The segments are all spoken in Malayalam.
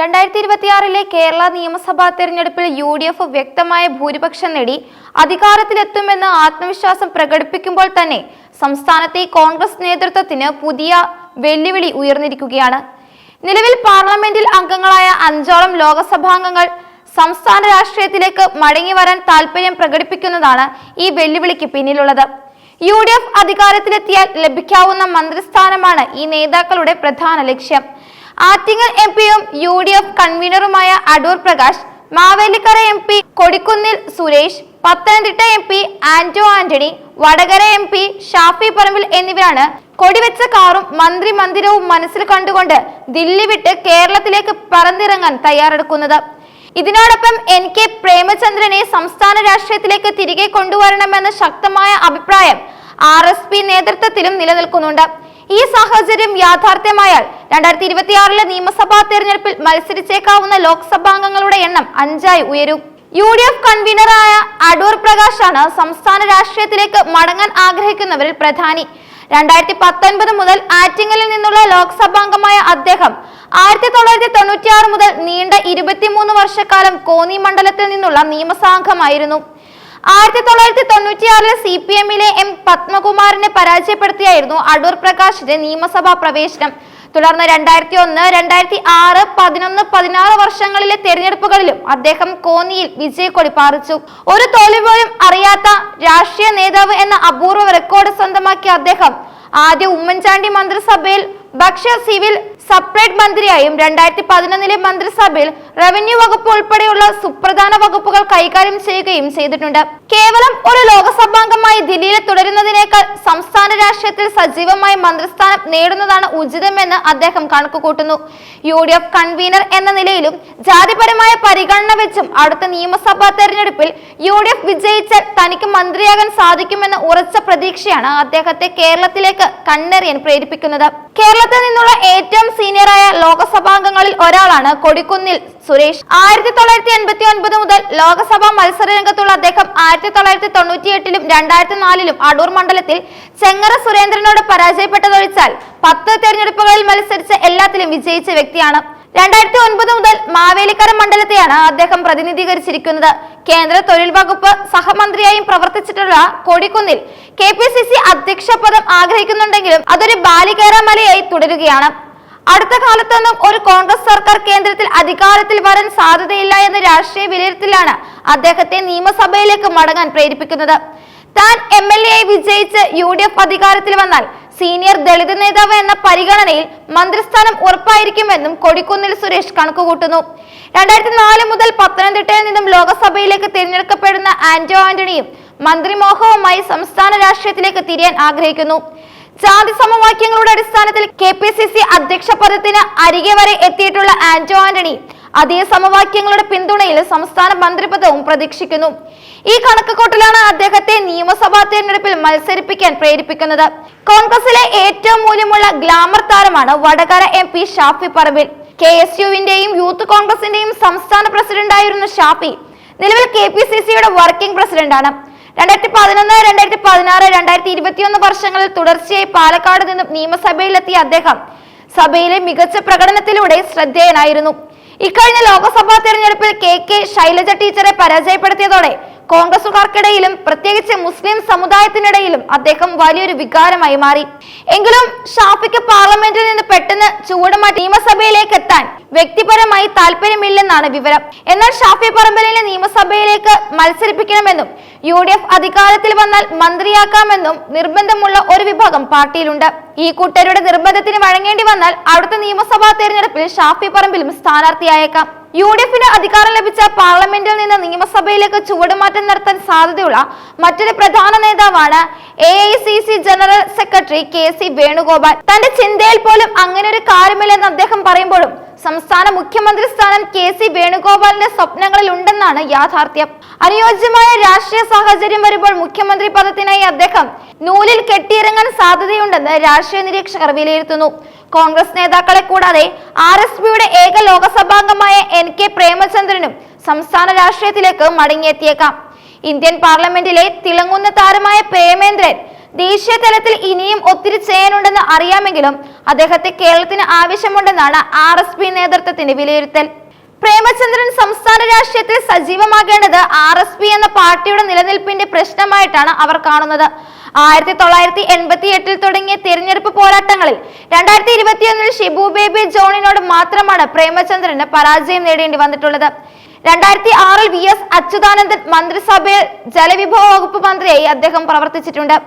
രണ്ടായിരത്തി ഇരുപത്തിയാറിലെ കേരള നിയമസഭാ തെരഞ്ഞെടുപ്പിൽ യു ഡി എഫ് വ്യക്തമായ ഭൂരിപക്ഷം നേടി അധികാരത്തിലെത്തുമെന്ന് ആത്മവിശ്വാസം പ്രകടിപ്പിക്കുമ്പോൾ തന്നെ സംസ്ഥാനത്തെ കോൺഗ്രസ് നേതൃത്വത്തിന് പുതിയ വെല്ലുവിളി ഉയർന്നിരിക്കുകയാണ്. നിലവിൽ പാർലമെന്റിൽ അംഗങ്ങളായ അഞ്ചോളം ലോകസഭാംഗങ്ങൾ സംസ്ഥാന രാഷ്ട്രീയത്തിലേക്ക് മടങ്ങി വരാൻ താല്പര്യം പ്രകടിപ്പിക്കുന്നതാണ് ഈ വെല്ലുവിളിക്ക് പിന്നിലുള്ളത്. യു ഡി എഫ് അധികാരത്തിലെത്തിയാൽ ലഭിക്കാവുന്ന മന്ത്രിസ്ഥാനമാണ് ഈ നേതാക്കളുടെ പ്രധാന ലക്ഷ്യം. ആറ്റിങ്ങൽ എം പിയും U D F കൺവീനറുമായ Adoor Prakash Mavelikkara M P Kodikunnil Suresh Pathanamthitta M P Anto Antony Vadakara M P Shafi Parambil എന്നിവരാണ് കൊടിവെച്ച കാറും മന്ത്രി മന്ദിരവും മനസ്സിൽ കണ്ടുകൊണ്ട് ദില്ലി വിട്ട് കേരളത്തിലേക്ക് പറന്നിറങ്ങാൻ തയ്യാറെടുക്കുന്നത്. ഇതിനോടൊപ്പം എൻ കെ പ്രേമചന്ദ്രനെ സംസ്ഥാന രാഷ്ട്രീയത്തിലേക്ക് തിരികെ കൊണ്ടുവരണമെന്ന ശക്തമായ അഭിപ്രായം ആർ എസ് പി നേതൃത്വത്തിലും നിലനിൽക്കുന്നുണ്ട്. ഈ സാഹചര്യം യാഥാർത്ഥ്യമായാൽ രണ്ടായിരത്തി ഇരുപത്തിയാറിലെ നിയമസഭാ തെരഞ്ഞെടുപ്പിൽ മത്സരിച്ചേക്കാവുന്ന ലോക്സഭാംഗങ്ങളുടെ എണ്ണം അഞ്ചായി ഉയരും. യു ഡി എഫ് കൺവീനറായ അടൂർ പ്രകാശാണ് സംസ്ഥാന രാഷ്ട്രീയത്തിലേക്ക് മടങ്ങാൻ ആഗ്രഹിക്കുന്നവരിൽ പ്രധാനി. രണ്ടായിരത്തി പത്തൊൻപത് മുതൽ ആറ്റിങ്ങലിൽ നിന്നുള്ള ലോക്സഭാംഗമായ അദ്ദേഹം ആയിരത്തി തൊള്ളായിരത്തി തൊണ്ണൂറ്റിയാറ് മുതൽ നീണ്ട ഇരുപത്തിമൂന്ന് വർഷക്കാലം കോന്നി മണ്ഡലത്തിൽ നിന്നുള്ള നിയമസാംഗമായിരുന്നു ആയിരത്തി തൊള്ളായിരത്തി തൊണ്ണൂറ്റിയാറിലെ സി പി എമ്മിലെ എം പത്മകുമാറിനെ പരാജയപ്പെടുത്തിയായിരുന്നു അടൂർ പ്രകാശിന്റെ നിയമസഭാ പ്രവേശനം. തുടർന്ന് രണ്ടായിരത്തി ഒന്ന് രണ്ടായിരത്തി ആറ് പതിനൊന്ന് പതിനാറ് വർഷങ്ങളിലെ തെരഞ്ഞെടുപ്പുകളിലും അദ്ദേഹം കോന്നിയിൽ വിജയക്കൊടി പാറിച്ചു. ഒരു തോൽവി പോലും അറിയാത്ത രാഷ്ട്രീയ നേതാവ് എന്ന അപൂർവ റെക്കോർഡ് സ്വന്തമാക്കിയ അദ്ദേഹം ആദ്യ ഉമ്മൻചാണ്ടി മന്ത്രിസഭയിൽ ഭക്ഷ്യ സിവിൽ സപ്പറേറ്റ് മന്ത്രിയായും രണ്ടായിരത്തി പതിനൊന്നിലെ മന്ത്രിസഭയിൽ റവന്യൂ വകുപ്പ് ഉൾപ്പെടെയുള്ള സുപ്രധാന വകുപ്പുകൾ കൈകാര്യം ചെയ്യുകയും ചെയ്തിട്ടുണ്ട്. കേവലം ഒരു ലോകസഭാംഗമായി ദില്ലിയിൽ തുടരുന്നതിനേക്കാൾ സംസ്ഥാന രാഷ്ട്രീയത്തിൽ സജീവമായി മന്ത്രിസ്ഥാനം നേടുന്നതാണ് ഉചിതമെന്ന് അദ്ദേഹം കണക്കുകൂട്ടുന്നു. യു ഡി എഫ് കൺവീനർ എന്ന നിലയിലും ജാതിപരമായ പരിഗണന വെച്ചും അടുത്ത നിയമസഭാ തെരഞ്ഞെടുപ്പിൽ യു ഡി എഫ് വിജയിച്ചാൽ തനിക്ക് മന്ത്രിയാകാൻ സാധിക്കുമെന്ന ഉറച്ച പ്രതീക്ഷയാണ് അദ്ദേഹത്തെ കേരളത്തിലേക്ക് കണ്ണെറിയാൻ പ്രേരിപ്പിക്കുന്നത്. കേരളത്തിൽ നിന്നുള്ള ഏറ്റവും സീനിയറായ ലോകസഭാംഗങ്ങളിൽ ഒരാളാണ് കൊടിക്കുന്നിൽ സുരേഷ്. ആയിരത്തി തൊള്ളായിരത്തി എൺപത്തി ഒൻപത് മുതൽ ലോകസഭാ മത്സര രംഗത്തുള്ള അദ്ദേഹം ആയിരത്തി തൊള്ളായിരത്തി തൊണ്ണൂറ്റി എട്ടിലും രണ്ടായിരത്തി നാലിലും അടൂർ മണ്ഡലത്തിൽ ചെങ്ങറ സുരേന്ദ്രനോട് പരാജയപ്പെട്ടതൊഴിച്ചാൽ പത്ത് തെരഞ്ഞെടുപ്പുകളിൽ മത്സരിച്ച എല്ലാത്തിലും വിജയിച്ച വ്യക്തിയാണ്. രണ്ടായിരത്തി ഒൻപത് മുതൽ മാവേലിക്കര മണ്ഡലത്തെയാണ് അദ്ദേഹം പ്രതിനിധീകരിച്ചിരിക്കുന്നത്. കേന്ദ്ര തൊഴിൽ വകുപ്പ് സഹമന്ത്രിയായും പ്രവർത്തിച്ചിട്ടുള്ള Kodikunnil K P C C അധ്യക്ഷ പദം ആഗ്രഹിക്കുന്നുണ്ടെങ്കിലും അതൊരു ബാലികേറമലയായി തുടരുകയാണ്. അടുത്ത കാലത്തൊന്നും ഒരു കോൺഗ്രസ് സർക്കാർ കേന്ദ്രത്തിൽ അധികാരത്തിൽ വരാൻ സാധ്യതയില്ല എന്ന രാഷ്ട്രീയ വിലയിരുത്തലാണ് അദ്ദേഹത്തെ നിയമസഭയിലേക്ക് മടങ്ങാൻ പ്രേരിപ്പിക്കുന്നത്. താൻ എം എൽ എ വിജയിച്ച് യു ഡി എഫ് അധികാരത്തിൽ വന്നാൽ സീനിയർ ദളിത് നേതാവ് എന്ന പരിഗണനയിൽ മന്ത്രിസ്ഥാനം ഉറപ്പായിരിക്കുമെന്നും കൊടിക്കുന്നിൽ സുരേഷ് കണക്കുകൂട്ടുന്നു. രണ്ടായിരത്തി നാല് മുതൽ പത്തനംതിട്ടയിൽ നിന്നും ലോകസഭയിലേക്ക് തിരഞ്ഞെടുക്കപ്പെടുന്ന ആന്റോ ആന്റണിയും മന്ത്രിമോഹവുമായി സംസ്ഥാന രാഷ്ട്രീയത്തിലേക്ക് തിരിയാൻ ആഗ്രഹിക്കുന്നു. ജാതി സമവാക്യങ്ങളുടെ അടിസ്ഥാനത്തിൽ കെ പി സി സി അധ്യക്ഷ പദത്തിന് അരികെ വരെ എത്തിയിട്ടുള്ള ആന്റോ ആന്റണി. അതേ സമവാക്യങ്ങളുടെ പിന്തുണയിൽ സംസ്ഥാന മന്ത്രിപദവും പ്രതീക്ഷിക്കുന്നു. ഈ കണക്കുകൂട്ടലാണ് അദ്ദേഹത്തെ നിയമസഭാ തെരഞ്ഞെടുപ്പിൽ മത്സരിപ്പിക്കാൻ പ്രേരിപ്പിക്കുന്നത്. കോൺഗ്രസിലെ ഏറ്റവും മൂല്യമുള്ള ഗ്ലാമർ താരമാണ് Vadakara M P Shafi Parambil. K S യുവിന്റെയും youth കോൺഗ്രസിന്റെയും സംസ്ഥാന പ്രസിഡന്റായിരുന്ന ഷാഫി നിലവിൽ കെ പി സി സിയുടെ വർക്കിംഗ് പ്രസിഡന്റാണ്. രണ്ടായിരത്തി പതിനൊന്ന് രണ്ടായിരത്തി പതിനാറ് രണ്ടായിരത്തി ഇരുപത്തിയൊന്ന് വർഷങ്ങളിൽ തുടർച്ചയായി പാലക്കാട് നിന്നും നിയമസഭയിലെത്തിയ അദ്ദേഹം സഭയിലെ മികച്ച പ്രകടനത്തിലൂടെ ശ്രദ്ധേയനായിരുന്നു. ഇക്കഴിഞ്ഞ ലോക്സഭാ തെരഞ്ഞെടുപ്പിൽ കെ കെ ശൈലജ ടീച്ചറെ പരാജയപ്പെടുത്തിയതോടെ കോൺഗ്രസുകാർക്കിടയിലും പ്രത്യേകിച്ച് മുസ്ലിം സമുദായത്തിനിടയിലും അദ്ദേഹം വലിയൊരു വികാരമായി മാറി. എങ്കിലും ഷാഫിക്ക് പാർലമെന്റിൽ നിന്ന് പെട്ടെന്ന് ചൂടുമാറ്റി നിയമസഭയിലേക്ക് എത്താൻ വ്യക്തിപരമായി താല്പര്യമില്ലെന്നാണ് വിവരം. എന്നാൽ ഷാഫി പറമ്പലിനെ നിയമസഭയിലേക്ക് മത്സരിപ്പിക്കണമെന്നും യു ഡി എഫ് അധികാരത്തിൽ വന്നാൽ മന്ത്രിയാക്കാമെന്നും നിർബന്ധമുള്ള ഒരു വിഭാഗം പാർട്ടിയിലുണ്ട്. ഈ കൂട്ടരുടെ നിർബന്ധത്തിന് വഴങ്ങേണ്ടി വന്നാൽ അടുത്ത നിയമസഭാ തെരഞ്ഞെടുപ്പിൽ ഷാഫി പറമ്പിലും സ്ഥാനാർത്ഥിയായേക്കാം. യു ഡി എഫിന് അധികാരം ലഭിച്ച പാർലമെന്റിൽ നിന്ന് നിയമസഭയിലേക്ക് ചുവടുമാറ്റം നടത്താൻ സാധ്യതയുള്ള മറ്റൊരു പ്രധാന നേതാവാണ് A I C C general secretary K C Venugopal. തന്റെ ചിന്തയിൽ പോലും അങ്ങനെ ഒരു കാര്യമില്ലെന്ന് അദ്ദേഹം പറയുമ്പോഴും സംസ്ഥാന മുഖ്യമന്ത്രി സ്ഥാനം കെ സി വേണുഗോപാലിന്റെ സ്വപ്നങ്ങളിൽ ഉണ്ടെന്നാണ് യാഥാർത്ഥ്യം. അനുയോജ്യമായ രാഷ്ട്രീയ സാഹചര്യം വരുമ്പോൾ മുഖ്യമന്ത്രി പദത്തിനായി അദ്ദേഹം നൂലിൽ കെട്ടിയിറങ്ങാൻ സാധ്യതയുണ്ടെന്ന് രാഷ്ട്രീയ നിരീക്ഷകർ വിലയിരുത്തുന്നു. കോൺഗ്രസ് നേതാക്കളെ കൂടാതെ ആർ എസ് പിയുടെ ഏക ലോകസഭാംഗമായ എൻ കെ പ്രേമചന്ദ്രനും സംസ്ഥാന രാഷ്ട്രീയത്തിലേക്ക് മടങ്ങിയെത്തിയേക്കാം. ഇന്ത്യൻ പാർലമെന്റിലെ തിളങ്ങുന്ന താരമായ പ്രേമേന്ദ്രൻ ദേശീയ തലത്തിൽ ഇനിയും ഒത്തിരി ചെയ്യാനുണ്ടെന്ന് അറിയാമെങ്കിലും അദ്ദേഹത്തെ കേരളത്തിന് ആവശ്യമുണ്ടെന്നാണ് ആർ എസ് പി നേതൃത്വത്തിന്റെ വിലയിരുത്തൽ. പ്രേമചന്ദ്രൻ സംസ്ഥാന രാഷ്ട്രീയത്തിൽ സജീവമാകേണ്ടത് ആർ എസ് പി എന്ന പാർട്ടിയുടെ നിലനിൽപ്പിന്റെ പ്രശ്നമായിട്ടാണ് അവർ കാണുന്നത്. ആയിരത്തി തൊള്ളായിരത്തി എൺപത്തി എട്ടിൽ തുടങ്ങിയ തിരഞ്ഞെടുപ്പ് പോരാട്ടങ്ങളിൽ രണ്ടായിരത്തി ഇരുപത്തിയൊന്നിൽ ഷിബു ബേബി ജോണിനോട് മാത്രമാണ് പ്രേമചന്ദ്രന് പരാജയം നേടേണ്ടി വന്നിട്ടുള്ളത്. രണ്ടായിരത്തി ആറിൽ വി എസ് അച്യുതാനന്ദൻ മന്ത്രിസഭയിൽ ജലവിഭവ വകുപ്പ് മന്ത്രിയായി അദ്ദേഹം പ്രവർത്തിച്ചിട്ടുണ്ട്.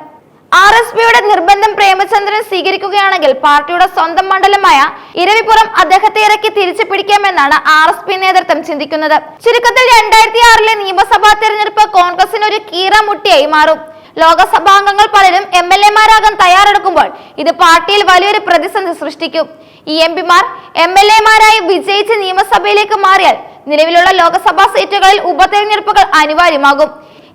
ആർ എസ് പിയുടെ നിർബന്ധം പ്രേമചന്ദ്രൻ സ്വീകരിക്കുകയാണെങ്കിൽ പാർട്ടിയുടെ സ്വന്തം മണ്ഡലമായ ഇരവിപുറം അദ്ദേഹത്തെ ഇറക്കി തിരിച്ചു പിടിക്കാമെന്നാണ് ആർ എസ് പി നേതൃത്വം ചിന്തിക്കുന്നത്. ചുരുക്കത്തിൽ രണ്ടായിരത്തി ആറിലെ നിയമസഭാ തെരഞ്ഞെടുപ്പ് കോൺഗ്രസിന് ഒരു കീറമുട്ടിയായി മാറും. ലോകസഭാംഗങ്ങൾ പലരും എം എൽ എമാരാകാൻ തയ്യാറെടുക്കുമ്പോൾ ഇത് പാർട്ടിയിൽ വലിയൊരു പ്രതിസന്ധി സൃഷ്ടിക്കും. ഈ എം പിമാർ എം എൽ എമാരായി വിജയിച്ച് നിയമസഭയിലേക്ക് മാറിയാൽ നിലവിലുള്ള ലോക്സഭാ സീറ്റുകളിൽ ഉപതെരഞ്ഞെടുപ്പുകൾ അനിവാര്യമാകും.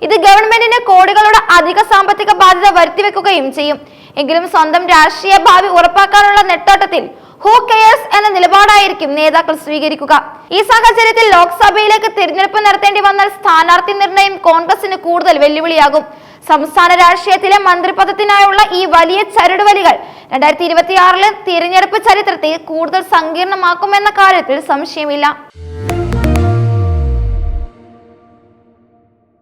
ഇത് ഗവൺമെന്റിന് കോടികളുടെ അധിക സാമ്പത്തിക ബാധ്യത വരുത്തിവെക്കുകയും ചെയ്യും. എങ്കിലും സ്വന്തം രാഷ്ട്രീയ ഭാവി ഉറപ്പാക്കാനുള്ള നെട്ടോട്ടത്തിൽ ഹൂ കെയേഴ്സ് എന്ന നിലപാടായിരിക്കും നേതാക്കൾ സ്വീകരിക്കുക. ഈ സാഹചര്യത്തിൽ ലോക്സഭയിലേക്ക് തിരഞ്ഞെടുപ്പ് നടത്തേണ്ടി വന്നാൽ സ്ഥാനാർത്ഥി നിർണയം കോൺഗ്രസിന് കൂടുതൽ വെല്ലുവിളിയാകും. സംസ്ഥാന രാഷ്ട്രീയത്തിലെ മന്ത്രിപദത്തിനായുള്ള ഈ വലിയ ചരടുവലികൾ രണ്ടായിരത്തി ഇരുപത്തിയാറിലെ തിരഞ്ഞെടുപ്പ് ചരിത്രത്തെ കൂടുതൽ സങ്കീർണമാക്കുമെന്ന കാര്യത്തിൽ സംശയമില്ല.